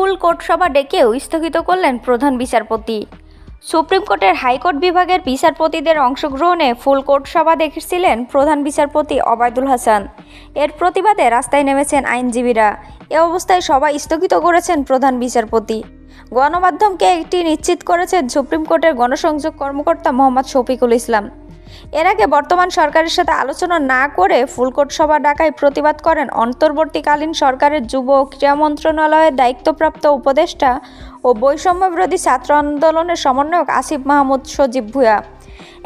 ফুল court সভা ডেকেও স্থগিত করলেন প্রধান বিচারপতি। সুপ্রিম কোর্টের হাইকোর্ট বিভাগের বিচারপতিদের অংশগ্রহণে ফুল কোর্ট সভা দেখেছিলেন প্রধান বিচারপতি অবায়দুল হাসান। এর প্রতিবাদে রাস্তায় নেমেছেন আইনজীবীরা। এ অবস্থায় সভা স্থগিত করেছেন প্রধান বিচারপতি। গণমাধ্যমকে একটি নিশ্চিত করেছেন সুপ্রিম কোর্টের গণসংযোগ কর্মকর্তা মোহাম্মদ শফিকুল ইসলাম। এর আগে বর্তমান সরকারের সাথে আলোচনা না করে ফুলকোট সভা ডাকায় প্রতিবাদ করেন অন্তর্বর্তীকালীন সরকারের যুব ও ক্রীড়া মন্ত্রণালয়ের দায়িত্বপ্রাপ্ত উপদেষ্টা ও বৈষম্য বিরোধী ছাত্র আন্দোলনের সমন্বয়ক আসিফ মাহমুদ সজীব ভুয়া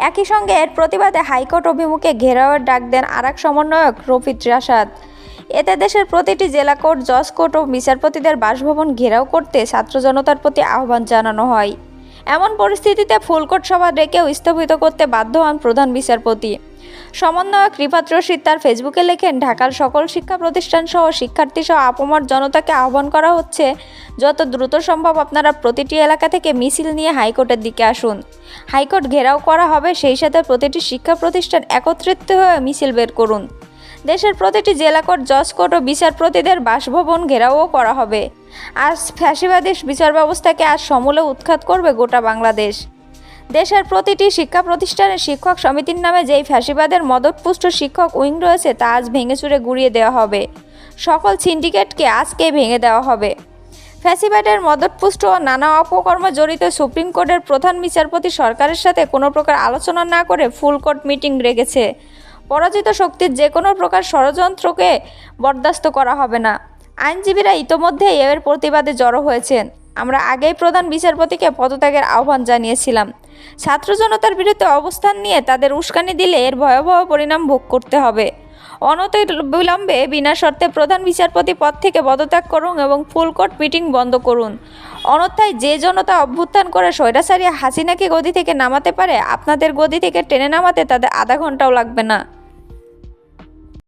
একই সঙ্গে এর প্রতিবাদে হাইকোর্ট অভিমুখে ঘেরাওয়ের ডাক দেন আরেক সমন্বয়ক রফিদ রাশাদ। এতে দেশের প্রতিটি জেলা কোর্ট, জজ কোর্ট ও বিচারপতিদের বাসভবন ঘেরাও করতে ছাত্র জনতার প্রতি আহ্বান জানানো হয়। এমন পরিস্থিতিতে ফুলকোট সভা ডেকেও স্থগিত করতে বাধ্য হন প্রধান বিচারপতি। সমন্বয়ক রিফাত রশিদ তার ফেসবুকে লেখেন, ঢাকার সকল শিক্ষা প্রতিষ্ঠান সহ শিক্ষার্থী সহ আপমর জনতাকে আহ্বান করা হচ্ছে, যত দ্রুত সম্ভব আপনারা প্রতিটি এলাকা থেকে মিছিল নিয়ে হাইকোর্টের দিকে আসুন। হাইকোর্ট ঘেরাও করা হবে, সেই সাথে প্রতিটি শিক্ষা প্রতিষ্ঠান একত্রিত হয়ে মিছিল বের করুন। দেশের প্রতিটি জেলা কোর্ট, জজ কোর্ট ও বিচারপতিদের বাসভবন ঘেরাও করা হবে। আজ ফ্যাসিবাদী বিচার ব্যবস্থাকে আজ সমূলে উৎখাত করবে গোটা বাংলাদেশ। দেশের প্রতিটি শিক্ষা প্রতিষ্ঠানের শিক্ষক সমিতির নামে যেই ফ্যাসিবাদের মদতপুষ্ট শিক্ষক উইং রয়েছে, তা আজ ভেঙে চুরে গুড়িয়ে দেওয়া হবে। সকল সিন্ডিকেটকে আজকে ভেঙে দেওয়া হবে। ফ্যাসিবাদের মদতপুষ্ট ও নানা অপকর্ম জড়িত সুপ্রিম কোর্টের প্রধান বিচারপতি সরকারের সাথে কোনো প্রকার আলোচনা না করে ফুল কোর্ট মিটিং রেখেছে পরাজিত শক্তির যে কোনো প্রকার ষড়যন্ত্রকে বরদাস্ত করা হবে না। আইনজীবীরা ইতোমধ্যে এর প্রতিবাদে জড়ো হয়েছেন। আমরা আগেই প্রধান বিচারপতিকে পদত্যাগের আহ্বান জানিয়েছিলাম। ছাত্র জনতার বিরুদ্ধে অবস্থান নিয়ে তাদের উস্কানি দিলে এর ভয়াবহ পরিণাম ভোগ করতে হবে। অনত বিলম্বে বিনা শর্তে প্রধান বিচারপতি পদ থেকে পদত্যাগ করুন এবং ফুলকোর্ট মিটিং বন্ধ করুন। অনথায় যে জনতা অভ্যুত্থান করে স্বৈরাচারী হাসিনাকে গদি থেকে নামাতে পারে, আপনাদের গদি থেকে টেনে নামাতে তাদের আধা ঘন্টাও লাগবে না।